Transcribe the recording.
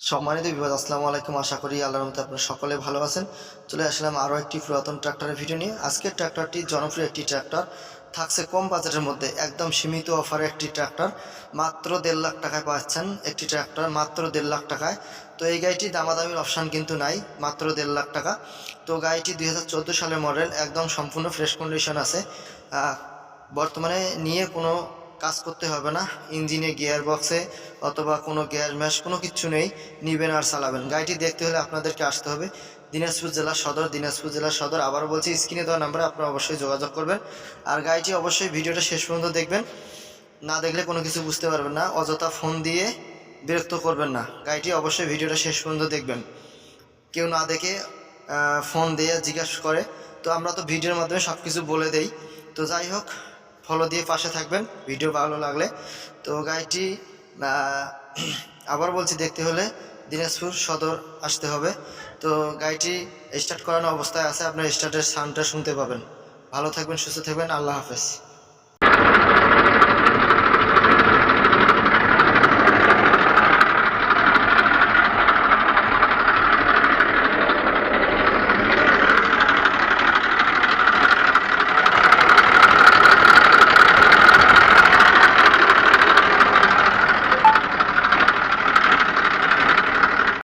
সম্মানিত বিভাগ আসসালামু আলাইকুম। আশা করি আল্লাহর মতো আপনারা সকলে ভালো আছেন। চলে আসলাম আরও একটি পুরাতন ট্রাক্টরের ভিডিও নিয়ে। আজকের ট্রাক্টরটি জনপ্রিয় একটি ট্রাক্টর। থাকছে কম বাজেটের মধ্যে, একদম সীমিত অফারে একটি ট্রাক্টর। মাত্র দেড় লাখ টাকায় পাচ্ছেন একটি ট্রাক্টর, মাত্র দেড় লাখ টাকায়। তো এই গাড়িটি দামাদামির অপশান কিন্তু নাই, মাত্র দেড় লাখ টাকা। তো গাড়িটি দুই হাজার চোদ্দ সালের মডেল একদম সম্পূর্ণ ফ্রেশ কন্ডিশন আছে। বর্তমানে নিয়ে কোনো কাজ করতে হবে না। ইঞ্জিনে গিয়ার বক্সে অথবা কোনো গিয়ার ম্যাশ, কোনো কিছু নেই। নিবেন আর চালাবেন। গাড়িটি দেখতে হলে আপনাদেরকে আসতে হবে। দিনাজপুর জেলার সদর, দিনাজপুর জেলার সদর। আবারও বলছি, স্ক্রিনে দেওয়া নাম্বারে আপনারা অবশ্যই যোগাযোগ করবেন। আর গাড়িটি অবশ্যই ভিডিওটা শেষ পর্যন্ত দেখবেন। না দেখলে কোনো কিছু বুঝতে পারবেন না। অযথা ফোন দিয়ে বিরক্ত করবেন না। গাড়িটি অবশ্যই ভিডিওটা শেষ পর্যন্ত দেখবেন। কেউ না দেখে ফোন দিয়ে জিজ্ঞাসা করে। তো আমরা তো ভিডিওর মাধ্যমে সব কিছু বলে দেই। তো যাই হোক ফলো দিয়ে পাশে থাকবেন ভিডিও ভালো লাগলে। তো গাড়িটি আবার বলছি, দেখতে হলে দিনাজপুর সদর আসতে হবে। তো গাড়িটি স্টার্ট করানো অবস্থায় আছে, আপনার স্টার্টের সাউন্ডটা শুনতে পাবেন। ভালো থাকবেন, সুস্থ থাকবেন, আল্লাহ হাফেজ।